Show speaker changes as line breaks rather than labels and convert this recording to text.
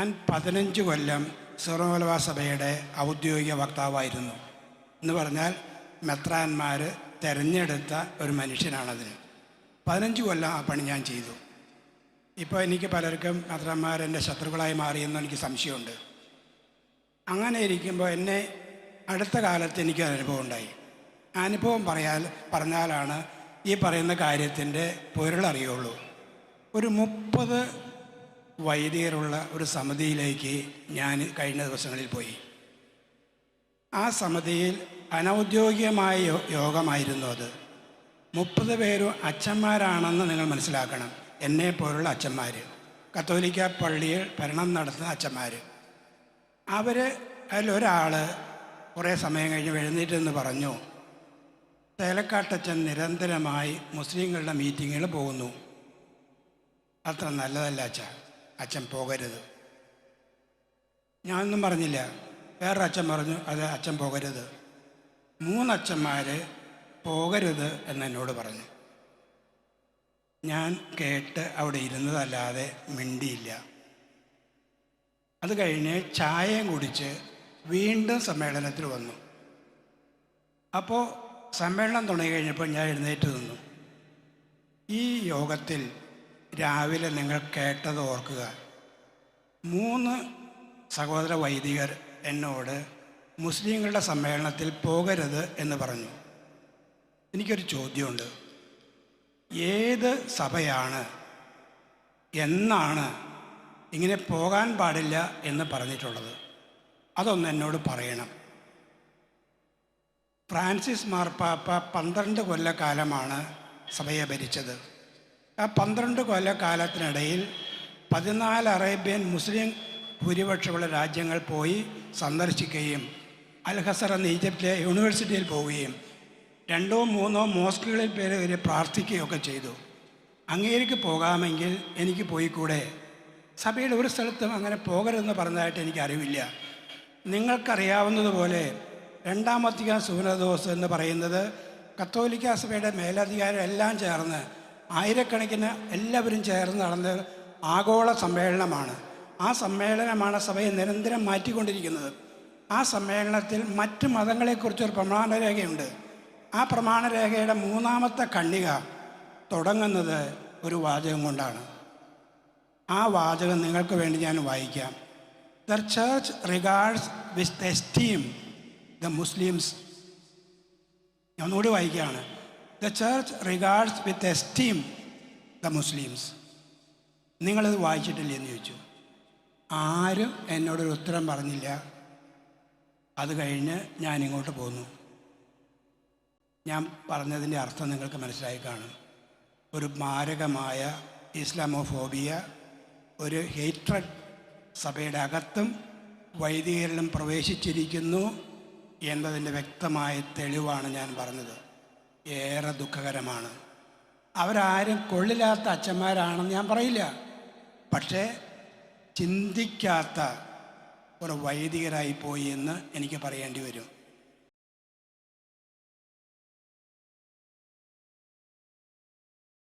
ഞാൻ പതിനഞ്ച് കൊല്ലം സിറോമലബ സഭയുടെ ഔദ്യോഗിക വക്താവായിരുന്നു. എന്ന് പറഞ്ഞാൽ മെത്രാന്മാർ തിരഞ്ഞെടുത്ത ഒരു മനുഷ്യനാണതിന്. പതിനഞ്ച് കൊല്ലം ആ പണി ഞാൻ ചെയ്തു. ഇപ്പോൾ എനിക്ക് പലർക്കും മെത്രാന്മാർ എന്റെ ശത്രുക്കളായി മാറിയെന്ന് എനിക്ക് സംശയമുണ്ട്. അങ്ങനെ ഇരിക്കുമ്പോൾ എന്നെ അടുത്ത കാലത്ത് എനിക്ക് അനുഭവം ഉണ്ടായി. അനുഭവം പറയാൽ പറഞ്ഞാലാണ് ഈ പറയുന്ന കാര്യത്തിന്റെ പൊരുളറിയുള്ളൂ. ഒരു മുപ്പത് വൈദികരുള്ള ഒരു സമിതിയിലേക്ക് ഞാൻ കഴിഞ്ഞ ദിവസങ്ങളിൽ പോയി. ആ സമിതിയിൽ അനൗദ്യോഗികമായ യോഗമായിരുന്നു അത്. മുപ്പത് പേരും അച്ഛന്മാരാണെന്ന് നിങ്ങൾ മനസ്സിലാക്കണം. എന്നെ പോലുള്ള അച്ഛന്മാർ കത്തോലിക്ക പള്ളിയിൽ ഭരണം നടത്തുന്ന അച്ഛന്മാർ അവർ അതിലൊരാൾ കുറേ സമയം കഴിഞ്ഞ് എഴുന്നേറ്റെന്ന് പറഞ്ഞു. തേലക്കാട്ടച്ഛൻ നിരന്തരമായി മുസ്ലിങ്ങളുടെ മീറ്റിങ്ങുകൾ പോകുന്നു. അത്ര നല്ലതല്ല അച്ഛ. അച്ഛൻ പോകരുത്. ഞാനൊന്നും പറഞ്ഞില്ല. വേറൊരു അച്ഛൻ പറഞ്ഞു അത് അച്ഛൻ പോകരുത്. മൂന്നച്ഛന്മാർ പോകരുത് എന്ന് എന്നോട് പറഞ്ഞു. ഞാൻ കേട്ട് അവിടെ ഇരുന്നതല്ലാതെ മിണ്ടിയില്ല. അത് കഴിഞ്ഞ് ചായയും കുടിച്ച് വീണ്ടും സമ്മേളനത്തിൽ വന്നു. അപ്പോൾ സമ്മേളനം തുടങ്ങി കഴിഞ്ഞപ്പോൾ ഞാൻ എഴുന്നേറ്റ് നിന്നു. ഈ യോഗത്തിൽ രാവിലെ നിങ്ങൾ കേട്ടത് ഓർക്കുക. മൂന്ന് സഹോദര വൈദികർ എന്നോട് മുസ്ലിങ്ങളുടെ സമ്മേളനത്തിൽ പോകരുത് എന്ന് പറഞ്ഞു. എനിക്കൊരു ചോദ്യമുണ്ട്. ഏത് സഭയാണ് എന്നാണ് ഇങ്ങനെ പോകാൻ പാടില്ല എന്ന് പറഞ്ഞിട്ടുള്ളത്? അതൊന്ന് എന്നോട് പറയണം. ഫ്രാൻസിസ് മാർപ്പാപ്പ പന്ത്രണ്ട് കൊല്ലക്കാലമാണ് സഭയെ ഭരിച്ചത്. ആ പന്ത്രണ്ട് കൊല്ലക്കാലത്തിനിടയിൽ പതിനാല് അറേബ്യൻ മുസ്ലിം ഭൂരിപക്ഷമുള്ള രാജ്യങ്ങൾ പോയി സന്ദർശിക്കുകയും അൽഹസർ എന്ന ഈജിപ്തിലെ യൂണിവേഴ്സിറ്റിയിൽ പോവുകയും രണ്ടോ മൂന്നോ മോസ്കുകളിൽ പേര് വരെ പ്രാർത്ഥിക്കുകയൊക്കെ ചെയ്തു. അങ്ങേക്ക് പോകാമെങ്കിൽ എനിക്ക് പോയിക്കൂടെ? സഭയുടെ ഒരു സ്ഥലത്തും അങ്ങനെ പോകരുതെന്ന് പറഞ്ഞതായിട്ട് എനിക്ക് അറിവില്ല. നിങ്ങൾക്കറിയാവുന്നതുപോലെ രണ്ടാമത്തിക സൂനദോസ് എന്ന് പറയുന്നത് കത്തോലിക്ക സഭയുടെ മേലധികാരം എല്ലാം ചേർന്ന് ആയിരക്കണക്കിന് എല്ലാവരും ചേർന്ന് നടന്ന ആഗോള സമ്മേളനമാണ്. ആ സമ്മേളനമാണ് സഭയെ നിരന്തരം മാറ്റിക്കൊണ്ടിരിക്കുന്നത്. ആ സമ്മേളനത്തിൽ മറ്റ് മതങ്ങളെക്കുറിച്ചൊരു പ്രമാണരേഖയുണ്ട്. ആ പ്രമാണരേഖയുടെ മൂന്നാമത്തെ കണ്ണിക തുടങ്ങുന്നത് ഒരു വാചകം കൊണ്ടാണ്. ആ വാചകം നിങ്ങൾക്ക് വേണ്ടി ഞാൻ വായിക്കാം. The church regards with esteem the Muslims ഞാൻ ഒന്നുകൂടി വായിക്കുകയാണ്. The church regards with esteem the Muslims നിങ്ങളത് വായിച്ചിട്ടില്ലേ എന്ന് ചോദിച്ചു. ആരും എന്നോടൊരു ഉത്തരം പറഞ്ഞില്ല. അത് കഴിഞ്ഞ് ഞാൻ ഇങ്ങോട്ട് പോന്നു. ഞാൻ പറഞ്ഞതിന്റെ അർത്ഥം നിങ്ങൾക്ക് മനസ്സിലായി കാണും. ഒരു മാരകമായ ഇസ്ലാമോഫോബിയ ഒരു ഹേറ്റ്രഡ് സഭയുടെ അകത്തും വൈദികരിലും പ്രവേശിച്ചിരിക്കുന്നു എന്നതിന്റെ വ്യക്തമായ തെളിവാണ് ഞാൻ പറഞ്ഞത്. ഏറെ ദുഃഖകരമാണ്. അവരാരും കൊള്ളില്ലാത്ത അച്ഛന്മാരാണെന്ന് ഞാൻ പറയില്ല. പക്ഷേ ചിന്തിക്കാത്ത ഒരു വൈദികരായി പോയി എന്ന് എനിക്ക് പറയേണ്ടി വരും.